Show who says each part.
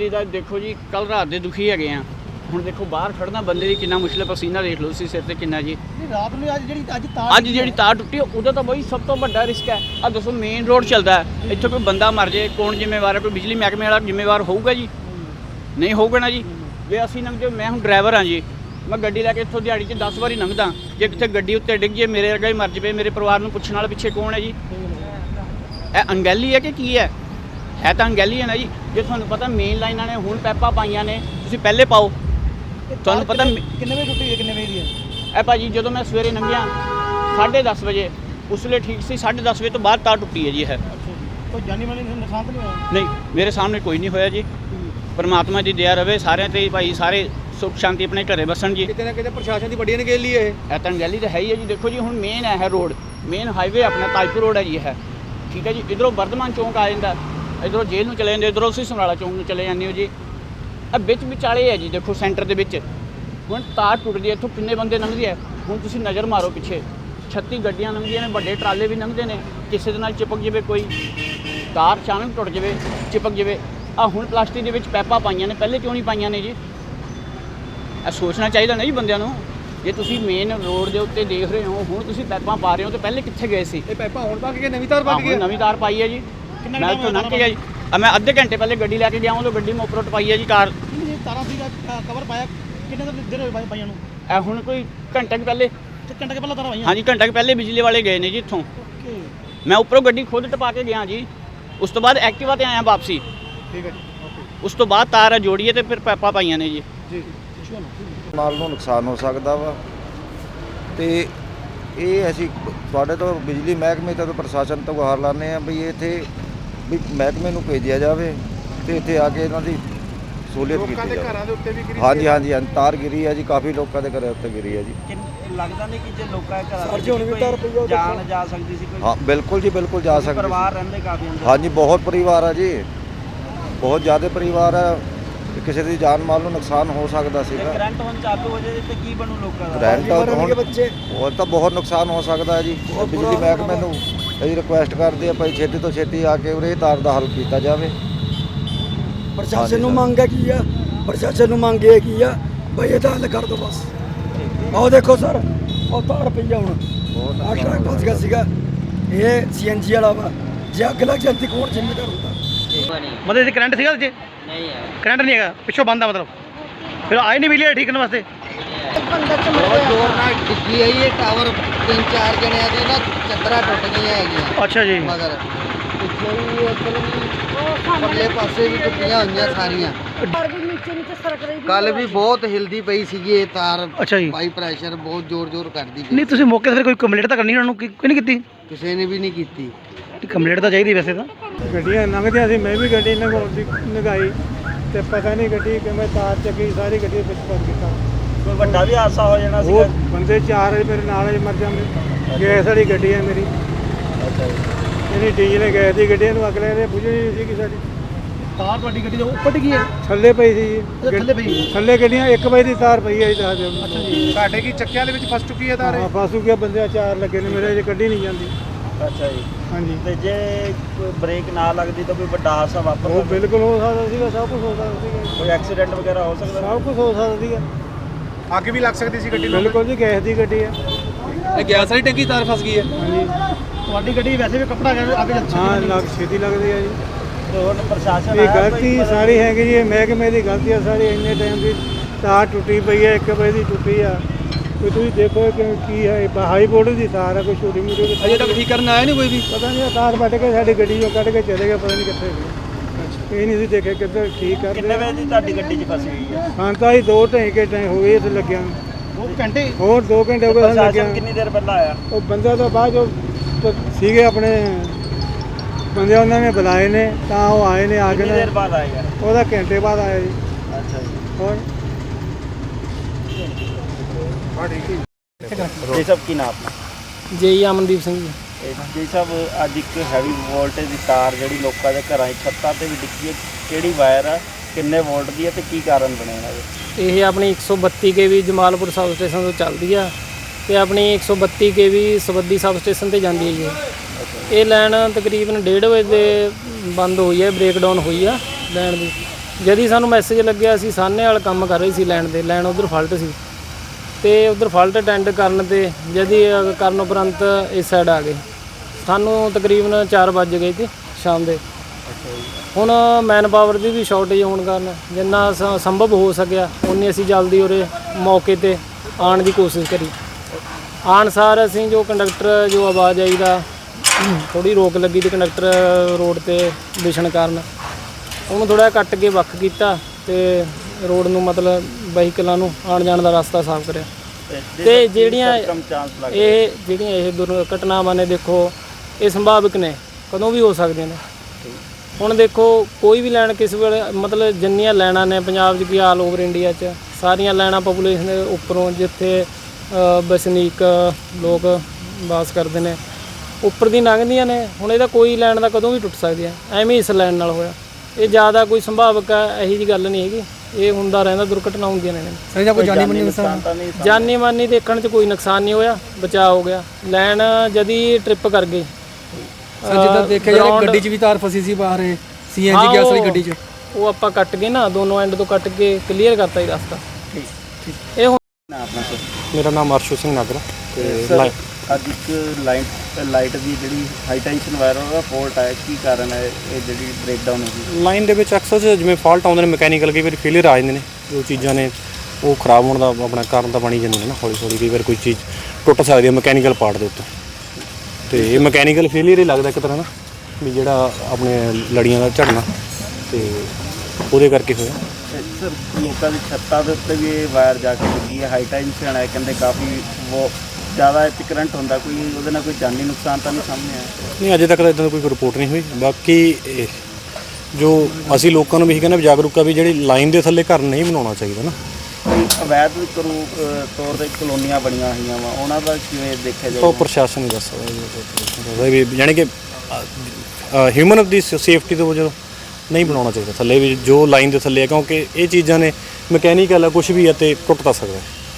Speaker 1: ਬਿਜਲੀ ਦਾ ਦੇਖੋ ਜੀ ਕੱਲ ਰਾਤ ਦੇ ਦੁਖੀ ਹੈਗੇ ਆ। ਹੁਣ ਦੇਖੋ ਬਾਹਰ ਖੜਨਾ ਬੰਦੇ ਦੀ ਕਿੰਨਾ ਮੁਸ਼ਕਿਲ ਪਸੀਨਾ ਦੇਖ ਲਓ ਸੀ ਸਿਰ ਤੇ ਕਿੰਨਾ ਜੀ।
Speaker 2: ਨਹੀਂ ਰਾਤ ਨੂੰ ਅੱਜ ਜਿਹੜੀ ਅੱਜ ਤਾਰ
Speaker 1: ਅੱਜ ਜਿਹੜੀ ਤਾਰ ਟੁੱਟੀ ਉਹਦਾ ਤਾਂ ਬਈ ਸਭ ਤੋਂ ਵੱਡਾ ਰਿਸਕ ਹੈ ਆ ਦੱਸੋ ਮੇਨ ਰੋਡ ਚੱਲਦਾ ਹੈ। ਇੱਥੇ ਕੋਈ ਬੰਦਾ ਮਰ ਜੇ ਕੌਣ ਜ਼ਿੰਮੇਵਾਰ ਹੈ? ਕੋਈ ਬਿਜਲੀ ਮਹਿਕਮੇ ਵਾਲਾ ਜ਼ਿੰਮੇਵਾਰ ਹੋਊਗਾ ਜੀ? ਨਹੀਂ ਹੋਊਗਾ ਨਾ ਜੀ। ਜੇ ਅਸੀਂ ਲੰਘ ਜਾਓ ਮੈਂ ਹੁਣ ਡਰਾਈਵਰ ਹਾਂ ਜੀ। ਮੈਂ ਗੱਡੀ ਲੈ ਕੇ ਇੱਥੋਂ ਦਿਹਾੜੀ 'ਚ 10 ਵਾਰੀ ਲੰਘਦਾ। ਜੇ ਕਿਤੇ ਗੱਡੀ ਉੱਤੇ ਡਿੱਗ ਜੇ ਮੇਰੇ ਵਰਗਾ ਹੀ ਮਰ ਜਵੇ ਮੇਰੇ ਪਰਿਵਾਰ ਨੂੰ ਪੁੱਛਣ ਵਾਲਾ ਪਿੱਛੇ ਕੌਣ ਹੈ ਜੀ? ਇਹ ਅੰਗੈਲੀ ਹੈ ਕਿ ਕੀ ਹੈ? ਹੈ ਤਾਂ ਅੰਗੈਲੀ ਹੈ ਨਾ ਜੀ। ਜੇ ਤੁਹਾਨੂੰ ਪਤਾ ਮੇਨ ਲਾਈਨਾਂ ਨੇ ਹੁਣ ਪੈਪਾਂ ਪਾਈਆਂ ਨੇ ਤੁਸੀਂ ਪਹਿਲੇ ਪਾਓ। ਤੁਹਾਨੂੰ ਪਤਾ
Speaker 2: ਕਿੰਨੇ ਵਜੇ ਟੁੱਟੀ ਹੈ ਕਿੰਨੇ ਵਜੇ ਦੀ ਹੈ?
Speaker 1: ਇਹ ਭਾਜੀ ਜਦੋਂ ਮੈਂ ਸਵੇਰੇ ਲੰਘਿਆ 10:30 ਵਜੇ ਉਸ ਵੇਲੇ ਠੀਕ ਸੀ 10:30 ਵਜੇ ਤੋਂ ਬਾਅਦ ਤਾਰ ਟੁੱਟੀ ਹੈ ਜੀ ਇਹ।
Speaker 2: ਕੋਈ ਜਾਨੀ ਮਾਲੀ ਨੁਕਸਾਨ ਤਾਂ ਨਹੀਂ ਹੋਇਆ?
Speaker 1: ਨਹੀਂ ਮੇਰੇ ਸਾਹਮਣੇ ਕੋਈ ਨਹੀਂ ਹੋਇਆ ਜੀ। ਪਰਮਾਤਮਾ ਦੀ ਦਇਆ ਰਵੇ ਸਾਰਿਆਂ ਤੇ ਭਾਈ ਸਾਰੇ ਸੁੱਖ ਸ਼ਾਂਤੀ ਆਪਣੇ ਘਰੇ ਬਸਣ ਜੀ।
Speaker 2: ਕਿਤੇ ਨਾ ਕਿਤੇ ਪ੍ਰਸ਼ਾਸਨ ਦੀ ਵੱਡੀ ਨਗੇਲੀ ਹੈ
Speaker 1: ਇਹ ਤਾਂ ਗੈਲੀ ਤਾਂ ਹੈ ਹੀ ਹੈ ਜੀ। ਦੇਖੋ ਜੀ ਹੁਣ ਮੇਨ ਹੈ ਇਹ ਰੋਡ ਮੇਨ ਹਾਈਵੇ ਆਪਣਾ ਤਾਜਪੁਰ ਰੋਡ ਹੈ ਜੀ ਇਹ। ਠੀਕ ਹੈ ਜੀ ਇਧਰੋਂ ਵਰਧਮਾਨ ਚੌਂਕ ਆ ਜਾਂਦਾ। ਇਧਰੋਂ ਜੇਲ੍ਹ ਨੂੰ ਚਲੇ ਜਾਂਦੇ ਇਧਰੋਂ ਅਸੀਂ ਸਮਰਾਲਾ ਚੌਂਕ ਨੂੰ ਚਲੇ ਜਾਂਦੇ ਹੋ ਜੀ। ਇਹ ਵਿੱਚ ਵਿਚਾਲੇ ਹੈ ਜੀ ਦੇਖੋ ਸੈਂਟਰ ਦੇ ਵਿੱਚ। ਹੁਣ ਤਾਰ ਟੁੱਟਦੀ ਹੈ ਇੱਥੋਂ ਕਿੰਨੇ ਬੰਦੇ ਲੰਘਦੇ ਆ? ਹੁਣ ਤੁਸੀਂ ਨਜ਼ਰ ਮਾਰੋ ਪਿੱਛੇ। 36 ਗੱਡੀਆਂ ਲੰਘਦੀਆਂ ਨੇ ਵੱਡੇ ਟਰਾਲੇ ਵੀ ਲੰਘਦੇ ਨੇ। ਕਿਸੇ ਦੇ ਨਾਲ ਚਿਪਕ ਜਾਵੇ ਕੋਈ ਤਾਰ ਅਚਾਨਕ ਟੁੱਟ ਜਾਵੇ ਚਿਪਕ ਜਾਵੇ। ਆ ਹੁਣ ਪਲਾਸਟਿਕ ਦੇ ਵਿੱਚ ਪੈਪਾਂ ਪਾਈਆਂ ਨੇ ਪਹਿਲੇ ਕਿਉਂ ਨਹੀਂ ਪਾਈਆਂ ਨੇ ਜੀ? ਇਹ ਸੋਚਣਾ ਚਾਹੀਦਾ ਨਾ ਜੀ ਬੰਦਿਆਂ ਨੂੰ। ਜੇ ਤੁਸੀਂ ਮੇਨ ਰੋਡ ਦੇ ਉੱਤੇ ਦੇਖ ਰਹੇ ਹੋ ਹੁਣ ਤੁਸੀਂ ਪੈਪਾਂ ਪਾ ਰਹੇ ਹੋ ਤੇ ਪਹਿਲੇ ਕਿੱਥੇ ਗਏ ਸੀ?
Speaker 2: ਇਹ ਪਾਈਪਾਂ ਹੁਣ ਪਾ ਕੇ ਨਵੀਂ ਤਾਰ ਪਾ ਕੇ
Speaker 1: ਨਵੀਂ ਤਾਰ ਪਾਈ ਹੈ ਜੀ।
Speaker 2: Time
Speaker 1: ਤੋਂ ਲੰਘ ਕੇ ਗਿਆ ਜੀ। ਆ ਮੈਂ ਅੱਧੇ ਘੰਟੇ ਪਹਿਲੇ ਗੱਡੀ ਲੈ ਕੇ ਗਿਆ ਹਾਂ ਉਹ ਗੱਡੀ ਮੈਂ ਉੱਪਰੋਂ ਟਪਾਈ ਹੈ ਜੀ ਕਾਰ।
Speaker 2: ਤਾਰਾਂ ਸੀਗਾ ਕਵਰ ਪਾਇਆ। ਕਿੰਨੇ ਦਿਨ ਦਿਨ ਹੋਏ ਪਾਈਆਂ ਨੂੰ?
Speaker 1: ਇਹ ਹੁਣ ਕੋਈ ਘੰਟੇ ਕੁ ਪਹਿਲੇ।
Speaker 2: ਤੇ ਘੰਟੇ ਕੁ ਪਹਿਲਾਂ ਤਾਰਾਂ ਪਾਈਆਂ?
Speaker 1: ਹਾਂਜੀ ਘੰਟੇ ਕੁ ਪਹਿਲੇ ਬਿਜਲੀ ਵਾਲੇ ਗਏ ਨੇ ਜੀ ਇੱਥੋਂ।
Speaker 2: ਓਕੇ।
Speaker 1: ਮੈਂ ਉੱਪਰੋਂ ਗੱਡੀ ਖੁਦ ਟਪਾ ਕੇ ਗਿਆ ਜੀ। ਉਸ ਤੋਂ ਬਾਅਦ ਐਕਟਿਵਾ ਤੇ ਆਇਆ ਵਾਪਸੀ।
Speaker 2: ਠੀਕ ਹੈ ਜੀ ਓਕੇ।
Speaker 1: ਉਸ ਤੋਂ ਬਾਅਦ ਤਾਰ ਜੋੜੀਏ ਤੇ ਫਿਰ ਪੈਪਾਂ ਪਾਈਆਂ ਨੇ ਜੀ।
Speaker 2: ਜੀ ਸ਼ੁਕਰ
Speaker 3: ਮਾਲ ਨੂੰ ਨੁਕਸਾਨ ਹੋ ਸਕਦਾ ਵਾ। ਤੇ ਇਹ ਅਸੀਂ ਤੁਹਾਡੇ ਤੋਂ ਬਿਜਲੀ ਮਹਿਕਮੇ ਤੋਂ ਪ੍ਰਸ਼ਾਸਨ ਤੋਂ ਗੁਹਾਰ ਲਾਉਂਦੇ ਆ ਵੀ ਇੱਥੇ ਵੀ ਮਹਿਕਮੇ ਨੂੰ ਭੇਜਿਆ ਜਾਵੇ ਤੇ ਇੱਥੇ ਆ ਕੇ ਇਹਨਾਂ ਦੀ ਸਹੂਲੀਅਤ
Speaker 2: ਲੋਕਾਂ
Speaker 3: ਕੀਤੀ
Speaker 2: ਦੇ ਘਰਾਂ ਦੇ ਉੱਤੇ ਵੀ ਗਿਰੀ
Speaker 3: ਹਾਂਜੀ ਹਾਂਜੀ ਹਾਂਜੀ, ਤਾਰ ਗਿਰੀ ਹੈ ਜੀ ਕਾਫੀ ਲੋਕਾਂ ਦੇ ਘਰਾਂ ਉੱਤੇ ਗਿਰੀ ਹੈ ਜੀ।
Speaker 4: ਲੱਗਦਾ ਨਹੀਂ ਕਿ ਜੇ ਲੋਕਾਂ ਦੇ ਘਰਾਂ
Speaker 2: ਸਰ ਜੀ,
Speaker 4: ਜਾਨ ਸਕਦੀ ਸੀ ਕੋਈ?
Speaker 3: ਹਾਂ ਬਿਲਕੁਲ ਜੀ ਬਿਲਕੁਲ ਜਾ ਸਕਦੇ
Speaker 4: ਪਰਿਵਾਰ। ਰਹਿੰਦੇ ਕਾਫੀ ਅੰਦਰ?
Speaker 3: ਹਾਂਜੀ ਬਹੁਤ ਪਰਿਵਾਰ ਆ ਜੀ। ਬਹੁਤ ਜ਼ਿਆਦਾ ਪਰਿਵਾਰ ਆ। ਕਿਸੇ ਦੀ ਜਾਨ ਮਾਲ ਨੂੰ ਨੁਕਸਾਨ ਹੋ ਸਕਦਾ
Speaker 4: ਜੇ
Speaker 3: ਸੀਗਾ।
Speaker 4: ਕਰੰਟ ਹੁਣ ਚਾਲੂ ਹੋ ਜਾਏ ਤੇ ਕੀ ਬਣੂ ਲੋਕਾਂ ਦਾ?
Speaker 3: ਕਰੰਟ ਹੁਣ
Speaker 2: ਬੱਚੇ।
Speaker 3: ਉਹ ਤਾਂ ਬਹੁਤ ਨੁਕਸਾਨ ਹੋ ਸਕਦਾ ਹੈ ਜੀ। ਬਿਜਲੀ ਮਹਿਕਮੇ ਨੂੰ ਅਸੀਂ ਰਿਕੁਐਸਟ ਕਰਦੇ ਆ ਭਾਈ ਛੇਤੀ ਤੋਂ ਛੇਤੀ ਆ ਕੇ ਉਰੇ ਤਾਰ ਦਾ ਹੱਲ ਕੀਤਾ ਜਾਵੇ।
Speaker 5: ਪ੍ਰਸ਼ਾਸਨ ਨੂੰ ਮੰਗ ਹੈ ਕੀ ਆ? ਪ੍ਰਸ਼ਾਸਨ ਨੂੰ ਮੰਗ ਇਹ ਕੀ ਆ? ਬਈ ਇਹਦਾ ਹੱਲ ਕਰ ਦਿਓ ਬਸ। ਆਹ ਦੇਖੋ ਸਰ ਉਹ ਤਾਰ ਪਈ ਆ ਹੁਣ।
Speaker 3: ਬਹੁਤ
Speaker 5: ਟਰੱਕ ਫਸ ਗਿਆ ਸੀਗਾ। ਇਹ ਸੀਐਨਜੀ ਵਾਲਾ ਵਾ ਜੇ ਅੱਗ ਲੱਗ ਜਾਂਦੀ ਕੌਣ ਜ਼ਿੰਮੇਦਾਰ ਹੁੰਦਾ?
Speaker 2: ਮਤਲਬ ਇਹ ਕਰੰਟ ਸੀਗਾ ਜੇ
Speaker 4: ਨਹੀਂ ਹੈ
Speaker 2: ਕਰੰਟ ਨਹੀਂ ਹੈਗਾ ਪਿੱਛੋਂ ਬੰਦ ਆ ਮਤਲਬ। ਫਿਰ ਆਏ ਨਹੀਂ ਮਿਲਿਆ ਠੀਕ ਕਰਨ ਵਾਸਤੇ?
Speaker 6: ਬਹੁਤ ਜ਼ੋਰ ਨਾਲ ਡਿੱਗੀ ਹੈ ਇਹ ਟਾਵਰ ਤਿੰਨ ਚਾਰ ਜਣਿਆਂ ਦੀ ਨਾ ਚੱਦਰਾਂ ਟੁੱਟ ਗਈਆਂ ਹੈਗੀਆਂ।
Speaker 2: ਅੱਛਾ ਜੀ।
Speaker 6: ਮਗਰ। ਪਿੱਛੇ ਵੀ ਇੱਧਰ ਵੀ ਪਰਲੇ ਪਾਸੇ ਵੀ ਟੁੱਟੀਆਂ ਹੋਈਆਂ ਸਾਰੀਆਂ। ਕੱਲ ਵੀ ਬਹੁਤ ਹਿਲਦੀ ਪਈ ਸੀਗੀ ਇਹ ਤਾਰ।
Speaker 2: ਅੱਛਾ ਜੀ।
Speaker 6: ਬਾਈ ਪ੍ਰੈਸ਼ਰ ਬਹੁਤ ਜ਼ੋਰ ਜ਼ੋਰ ਕਰਦੀ ਪਈ
Speaker 2: ਨਹੀਂ ਤੁਸੀਂ ਮੌਕੇ ਤੇ ਫਿਰ ਕੋਈ ਕੰਪਲੇਂਟ ਤਾਂ ਕਰਨੀ ਉਹਨਾਂ ਨੂੰ? ਕੋਈ ਨਹੀਂ ਕੀਤੀ?
Speaker 6: ਕਿਸੇ ਨੇ ਵੀ ਨਹੀਂ ਕੀਤੀ।
Speaker 2: ਕੰਪਲੇਂਟ ਤਾਂ ਚਾਹੀਦੀ ਵੈਸੇ ਤਾਂ।
Speaker 7: ਗੱਡੀਆਂ ਲੰਘਦੀਆਂ ਸੀ ਮੈਂ ਵੀ ਗੱਡੀ ਲੰਘਾਉਣ ਦੀ ਲੰਘਾਈ ਤੇ ਪਤਾ ਨਹੀਂ ਗੱਡੀ ਕਿਵੇਂ ਤਾਰ ਚੱਕੀ ਸਾਰੀ ਗੱਡੀ ਵਿੱਚ ਫਸ ਗਈ ਤਾਂ
Speaker 4: ਕੋਈ ਵੱਡਾ ਵੀ ਹਾਦਸਾ ਹੋ ਜਾਣਾ
Speaker 7: ਉਹ
Speaker 4: ਸੀਗਾ
Speaker 7: ਬੰਦੇ ਚਾਰ ਵਜੇ ਮੇਰੇ ਨਾਲ ਹੀ ਮਰ ਜਾਂਦੇ। ਗੈਸ ਵਾਲੀ ਗੱਡੀ ਹੈ ਮੇਰੀ। ਇਹਦੀ ਡੀਜ਼ਲ ਗੈਸ ਦੀ ਗੱਡੀ ਨੂੰ ਅਗਲੇ ਨੇ ਬੁਝਣੀ ਨਹੀਂ ਸੀ ਕਿ ਸਾਡੀ।
Speaker 2: ਤਾਰ ਤੁਹਾਡੀ ਗੱਡੀ ਦੇ ਉੱਪਰ ਡਿੱਗੀ ਹੈ?
Speaker 7: ਥੱਲੇ ਪਈ ਸੀ
Speaker 2: ਥੱਲੇ ਪਈ ਹੈ।
Speaker 7: ਥੱਲੇ ਗੱਡੀਆਂ 1 ਵਜੇ ਦੀ ਤਾਰ ਪਈ ਹੈ ਜੀ ਦੱਸ ਦਿਓ
Speaker 2: ਅੱਛਾ ਜੀ। ਸਾਡੇ ਕੀ ਚੱਕਿਆਂ ਦੇ ਵਿੱਚ ਫਸ ਚੁੱਕੀ ਹੈ ਤਾਰ
Speaker 7: ਹਾਂ ਫਸੂ ਗਿਆ ਬੰਦੇ ਚਾਰ ਲੱਗੇ ਨੇ ਮੇਰੇ ਅਜੇ ਕੱਢੀ ਨਹੀਂ ਜਾਂਦੀ।
Speaker 4: ਅੱਛਾ ਜੀ।
Speaker 7: ਹਾਂਜੀ।
Speaker 4: ਤੇ ਜੇ ਬ੍ਰੇਕ ਨਾ ਲੱਗਦੀ ਤਾਂ ਕੋਈ ਵੱਡਾ ਹਾਦਸਾ ਵਾਪਰ
Speaker 7: ਉਹ ਬਿਲਕੁਲ ਹੋ ਸਕਦਾ ਸੀਗਾ ਸਭ ਕੁਝ ਹੋ ਸਕਦਾ ਸੀਗਾ।
Speaker 4: ਕੋਈ ਐਕਸੀਡੈਂਟ ਵਗੈਰਾ ਹੋ ਸਕਦਾ?
Speaker 7: ਸਭ ਕੁਝ ਹੋ ਸਕਦਾ ਸੀਗਾ।
Speaker 2: ਅੱਗ ਵੀ ਲੱਗ ਸਕਦੀ ਸੀ ਗੱਡੀ ਨੂੰ
Speaker 7: ਬਿਲਕੁਲ ਜੀ ਗੈਸ ਦੀ ਗੱਡੀ ਹੈ
Speaker 2: ਇਹ ਗੈਸ ਵਾਲੀ ਟੈਂਕੀ ਤਾਰ ਫਸ ਗਈ ਹੈ।
Speaker 7: ਹਾਂਜੀ।
Speaker 2: ਤੁਹਾਡੀ ਗੱਡੀ ਵੈਸੇ ਵੀ ਕੱਪੜਾ ਅੱਗ ਜਲ
Speaker 7: ਹਾਂ ਲੱਗ ਛੇਤੀ ਲੱਗਦੀ ਹੈ ਜੀ।
Speaker 4: ਹੁਣ ਪ੍ਰਸ਼ਾਸਨ
Speaker 7: ਇਹ ਗਲਤੀ ਸਾਰੀ ਹੈਗੀ ਜੀ ਇਹ ਮਹਿਕਮੇ ਦੀ ਗਲਤੀ ਹੈ ਸਾਰੀ ਇੰਨੇ ਟਾਈਮ ਦੀ ਤਾਰ ਟੁੱਟੀ ਪਈ ਹੈ 1 ਵਜੇ ਦੀ ਟੁੱਟੀ ਆ। ਕੋਈ ਤੁਸੀਂ ਦੇਖੋ ਕਿ ਕੀ ਹੈ ਇਹ ਹਾਈ ਵੋਲਟ ਦੀ ਤਾਰ ਹੈ ਕੋਈ ਛੋਟੀ ਮੋਟੀ
Speaker 2: ਅਜੇ ਤੱਕ ਠੀਕ ਕਰਨ ਆਇਆ ਨਹੀਂ ਕੋਈ ਵੀ?
Speaker 7: ਪਤਾ ਨਹੀਂ ਤਾਰ ਵੱਟ ਕੇ ਸਾਡੀ ਗੱਡੀ ਚੋਂ ਕੱਢ ਕੇ ਚਲੇ ਗਏ ਪਤਾ ਨਹੀਂ ਕਿੱਥੇ ਗਏ। ਇਹ ਨਹੀਂ ਸੀ ਦੇਖਿਆ ਕਿੱਧਰ ਠੀਕ ਕਰ
Speaker 4: ਕਿੰਨੇ ਵਜੇ ਦੀ ਤੁਹਾਡੀ ਗੱਡੀ 'ਚ ਫਸੀ ਹੋਈ ਹੈ?
Speaker 7: ਹਾਂ ਤਾਂ ਹੀ ਦੋ ਢਾਈ ਟਾਈਮ ਹੋ ਗਏ ਇੱਥੇ ਲੱਗਿਆ ਨੂੰ।
Speaker 2: ਦੋ ਘੰਟੇ?
Speaker 7: ਹੋਰ 2 ਘੰਟੇ ਹੋ ਗਏ ਸਾਨੂੰ ਲੱਗਿਆ
Speaker 4: ਪ੍ਰਸ਼ਾਸਨ ਕਿੰਨੀ ਦੇਰ ਪਹਿਲਾਂ ਆਇਆ?
Speaker 7: ਉਹ ਬੰਦਾ ਤਾਂ ਬਾਅਦ ਜੋ ਸੀਗੇ ਆਪਣੇ ਬੰਦੇ ਉਹਨਾਂ ਨੇ ਬੁਲਾਏ ਨੇ ਤਾਂ ਉਹ ਆਏ ਨੇ ਆ ਕੇ
Speaker 4: ਕਿੰਨੀ ਦੇਰ
Speaker 7: ਨਾ
Speaker 4: ਬਾਅਦ ਆਏਗਾ
Speaker 7: ਉਹਦਾ ਘੰਟੇ ਬਾਅਦ ਆਇਆ ਜੀ।
Speaker 4: ਅੱਛਾ ਜੀ।
Speaker 7: ਹੋਰ?
Speaker 4: ਜੀ ਸਭ ਕੀ ਨਾਮ? ਆਪਣਾ
Speaker 5: ਜੇਈ ਅਮਨਦੀਪ ਸਿੰਘ ਜੀ।
Speaker 4: ਇਹ ਜੀ ਸਾਹਿਬ ਅੱਜ ਇੱਕ ਹੈਵੀ ਵੋਲਟੇਜ ਦੀ ਤਾਰ ਜਿਹੜੀ ਲੋਕਾਂ ਦੇ ਘਰਾਂ 'ਚ ਛੱਤਾਂ ਤੇ ਵੀ ਡਿੱਗੀ ਹੈ। ਕਿਹੜੀ ਵਾਇਰ ਆ? ਕਿੰਨੇ ਵੋਲਟ ਦੀ ਹੈ ਤੇ ਕੀ ਕਾਰਨ ਬਣਿਆ ਇਹਦਾ?
Speaker 5: ਇਹ ਆਪਣੀ 132 ਕੇਵੀ ਜਮਾਲਪੁਰ ਸਬ ਸਟੇਸ਼ਨ ਤੋਂ ਚੱਲਦੀ ਆ ਤੇ ਆਪਣੀ 132 ਕੇਵੀ ਸਬੱਦੀ ਸਬ ਸਟੇਸ਼ਨ ਤੇ ਜਾਂਦੀ ਹੈ ਜੀ। ਇਹ। ਲਾਈਨ ਤਕਰੀਬਨ 1:30 ਵਜੇ ਦੇ ਬੰਦ ਹੋਈ ਹੈ ਬ੍ਰੇਕਡਾਊਨ ਹੋਈ ਆ ਲਾਈਨ ਦੀ।
Speaker 8: ਜਦ ਹੀ ਸਾਨੂੰ ਮੈਸੇਜ ਲੱਗਿਆ ਅਸੀਂ ਸਾਹਨੇ ਵਾਲ ਕੰਮ ਕਰ ਰਹੇ ਸੀ ਲੈਣ ਦੇ। ਲੈਣ ਉਧਰ ਫਾਲਟ ਸੀ। ਤੇ ਉਧਰ ਫਾਲਟ ਅਟੈਂਡ ਕਰਨ ਤੇ ਜਦ ਹੀ ਕਰਨ ਉਪਰੰਤ ਇਸ ਸਾਈਡ ਆ ਗਏ। ਸਾਨੂੰ ਤਕਰੀਬਨ 4 ਵਜ ਗਏ ਸੀ ਸ਼ਾਮ ਦੇ। ਹੁਣ ਮੈਨ ਪਾਵਰ ਦੀ ਵੀ ਸ਼ਾਰਟੇਜ ਹੋਣ ਕਾਰਨ ਜਿੰਨਾ ਸ- ਸੰਭਵ ਹੋ ਸਕਿਆ ਉਨੀ ਅਸੀਂ ਜਲਦੀ ਉਰੇ ਮੌਕੇ ਤੇ ਆਉਣ ਦੀ ਕੋਸ਼ਿਸ਼ ਕਰੀ। ਆਉਣ ਸਾਰ ਅਸੀਂ ਜੋ ਕੰਡਕਟਰ ਜੋ ਆਵਾਜ਼ ਆਈ ਦਾ ਥੋੜੀ ਰੋਕ ਲੱਗੀ ਤੇ ਕੰਡਕਟਰ ਰੋਡ ਤੇ ਵਿਛਣ ਕਾਰਨ। ਉਹਨੂੰ ਥੋੜਾ ਕੱਟ ਕੇ ਵੱਖ ਕੀਤਾ ਤੇ ਰੋਡ ਨੂੰ ਮਤਲਬ ਵਹੀਕਲਾਂ ਨੂੰ ਆਉਣ ਜਾਣ ਦਾ ਰਸਤਾ ਸਾਫ਼ ਕਰਿਆ। ਤੇ ਜਿਹੜੀਆਂ ਇਹ ਜਿਹੜੀਆਂ ਇਹ ਦੁਰਘਟਨਾਵਾਂ ਨੇ ਦੇਖੋ ਇਹ ਸੰਭਾਵਿਕ ਨੇ ਕਦੋਂ ਵੀ ਹੋ ਸਕਦੀਆਂ ਨੇ। ਹੁਣ ਦੇਖੋ ਕੋਈ ਵੀ ਲੈਣ ਕਿਸ ਵੇਲੇ ਮਤਲਬ ਜਿੰਨੀਆਂ ਲੈਣਾ ਨੇ ਪੰਜਾਬ 'ਚ ਕੀ ਆਲ ਓਵਰ ਇੰਡੀਆ 'ਚ ਸਾਰੀਆਂ ਲੈਣਾ ਪੋਪੂਲੇਸ਼ਨ ਦੇ ਉੱਪਰੋਂ ਜਿੱਥੇ ਅ, ਵਸਨੀਕ ਲੋਕ ਵਾਸ ਕਰਦੇ ਨੇ ਉੱਪਰ ਦੀ ਲੰਘਦੀਆਂ ਨੇ। ਹੁਣ ਇਹਦਾ ਕੋਈ ਲੈਣ ਦਾ ਕਦੋਂ ਵੀ ਟੁੱਟ ਸਕਦੀ ਹੈ ਐਵੇਂ ਇਸ ਲੈਣ ਨਾਲ ਹੋਇਆ। ਇਹ ਜ਼ਿਆਦਾ ਕੋਈ ਸੰਭਾਵਕ ਹੈ ਇਹੀ ਜੀ ਗੱਲ ਨਹੀਂ ਹੈਗੀ। ਇਹ ਹੁੰਦਾ ਰਹਿੰਦਾ ਦੁਰਘਟਨਾ ਹੁੰਦੀਆਂ ਨੇ।
Speaker 5: ਸਰ ਕੋਈ ਜਾਨੀ ਮੰਨੀ
Speaker 4: ਨੁਕਸਾਨ? ਤਾਂ ਨਹੀਂ
Speaker 8: ਜਾਨੀ ਮਾਨੀ ਦੇਖਣ 'ਚ ਕੋਈ ਨੁਕਸਾਨ ਨਹੀਂ ਹੋਇਆ ਬਚਾਅ ਹੋ ਗਿਆ। ਲੈਣ ਜਦੀ ਟ੍ਰਿਪ ਕਰ ਗਈ
Speaker 5: ਸਰ ਜਿੱਦਾਂ ਦੇਖਿਆ
Speaker 8: ground-
Speaker 5: ਗੱਡੀ 'ਚ ਵੀ ਤਾਰ ਫਸੀ ਸੀ ਬਾਹਰ ਸੀਐਨਜੀ ਗੈਸ ਵਾਲੀ ਗੱਡੀ 'ਚ।
Speaker 8: ਉਹ ਆਪਾਂ ਕੱਟ ਕੇ ਨਾ ਦੋਨੋਂ ਐਂਡ ਤੋਂ ਕੱਟ ਕੇ ਕਲੀਅਰ ਕਰਤਾ ਹੀ ਰਸਤਾ। ਇਹ ਹੁਣ
Speaker 4: ਨਾ ਆਪਣਾ ਸਰ
Speaker 2: ਮੇਰਾ ਨਾਮ ਅਰਸ਼ੂ ਸਿੰਘ ਨਾਗਰਾ
Speaker 4: ਸਰ ਅੱਜ ਇੱਕ ਲਾਈਟ ਲਾਈਟ ਦੀ ਜਿਹੜੀ ਹਾਈ ਟੈਂਸ਼ਨ ਵਾਇਰ ਉਹਦਾ ਫਾਲਟ ਆਇਆ ਕੀ ਕਾਰਨ ਹੈ ਇਹ ਜਿਹੜੀ ਬ੍ਰੇਕਡਾਊਨ ਹੋ ਗਈ?
Speaker 2: ਲਾਈਨ ਦੇ ਵਿੱਚ ਅਕਸਰ ਜਿਵੇਂ ਫਾਲਟ ਆਉਂਦੇ ਨੇ ਮਕੈਨੀਕਲ ਕਈ ਵਾਰੀ ਫੇਲਿਅਰ ਆ ਜਾਂਦੇ ਨੇ ਜੋ ਚੀਜ਼ਾਂ ਨੇ ਉਹ ਖਰਾਬ ਹੋਣ ਦਾ ਆਪਣਾ ਕਾਰਨ ਤਾਂ ਬਣੀ ਜਾਂਦੇ ਨੇ ਨਾ ਹੌਲੀ ਹੌਲੀ ਕਈ ਵਾਰ ਕੋਈ ਚੀਜ਼ ਟੁੱਟ ਸਕਦੀ ਹੈ ਮਕੈਨੀਕਲ ਪਾਰਟ ਦੇ ਉੱਤੇ। ਤੇ ਇਹ ਮਕੈਨੀਕਲ ਫੇਲਿਅਰ ਹੀ ਲੱਗਦਾ ਇੱਕ ਤਰ੍ਹਾਂ ਨਾ ਵੀ ਜਿਹੜਾ ਆਪਣੇ ਲੜੀਆਂ ਦਾ ਝੜਨਾ ਤੇ ਉਹਦੇ ਕਰਕੇ ਹੋਇਆ।
Speaker 4: ਸਰ ਲੋਕਾਂ ਦੀ ਛੱਤਾਂ ਦੇ ਉੱਤੇ ਵੀ ਇਹ ਵਾਇਰ ਜਾ ਕੇ ਲੱਗੀ ਹੈ ਹਾਈ ਟੈਂਸ਼ਨ ਹੈ ਕਹਿੰਦੇ ਕਾਫੀ ਉਹ ਜ਼ਿਆਦਾ ਇਹ ਕਰੰਟ ਹੁੰਦਾ ਕੋਈ ਉਹਦੇ ਨਾਲ ਕੋਈ ਜਾਨੀ ਨੁਕਸਾਨ ਤਾਂ ਨਹੀਂ ਸਾਹਮਣੇ ਆਇਆ?
Speaker 2: ਨਹੀਂ ਅਜੇ ਤੱਕ ਤਾਂ ਇਦਾਂ ਦੀ ਕੋਈ ਰਿਪੋਰਟ ਨਹੀਂ ਹੋਈ। ਬਾਕੀ ਇਹ ਜੋ ਅਸੀਂ ਲੋਕਾਂ ਨੂੰ ਵੀ ਇਹੀ ਕਹਿੰਦੇ ਵੀ ਜਾਗਰੂਕ ਆ ਵੀ ਜਿਹੜੀ ਲਾਈਨ ਦੇ ਥੱਲੇ ਘਰ ਨਹੀਂ ਬਣਾਉਣਾ ਚਾਹੀਦਾ ਨਾ।
Speaker 4: ਅਵੈਧ ਕਰੂ ਤੌਰ ਤੇ ਕਲੋਨੀਆਂ ਬਣੀਆਂ ਹੋਈਆਂ ਵਾ। ਉਹਨਾਂ ਦਾ ਕਿਵੇਂ ਦੇਖਿਆ
Speaker 2: ਉਹ ਪ੍ਰਸ਼ਾਸਨ ਹੀ ਦੱਸ ਸਕਦਾ ਵੀ ਯਾਨੀ ਕਿ ਹਿਊਮਨ ਦੀ ਸੇਫਟੀ ਤੋਂ ਵਜੋਂ ਨਹੀਂ ਬਣਾਉਣਾ ਚਾਹੀਦਾ ਥੱਲੇ ਵੀ, ਜੋ ਲਾਈਨ ਦੇ ਥੱਲੇ ਹੈ ਕਿਉਂਕਿ ਇਹ ਚੀਜ਼ਾਂ ਨੇ ਮਕੈਨੀਕਲ ਆ ਕੁਝ ਵੀ ਹੈ ਤੇ ਟੁੱਟ ਤਾਂ ਸਕਦਾ ਹੈ।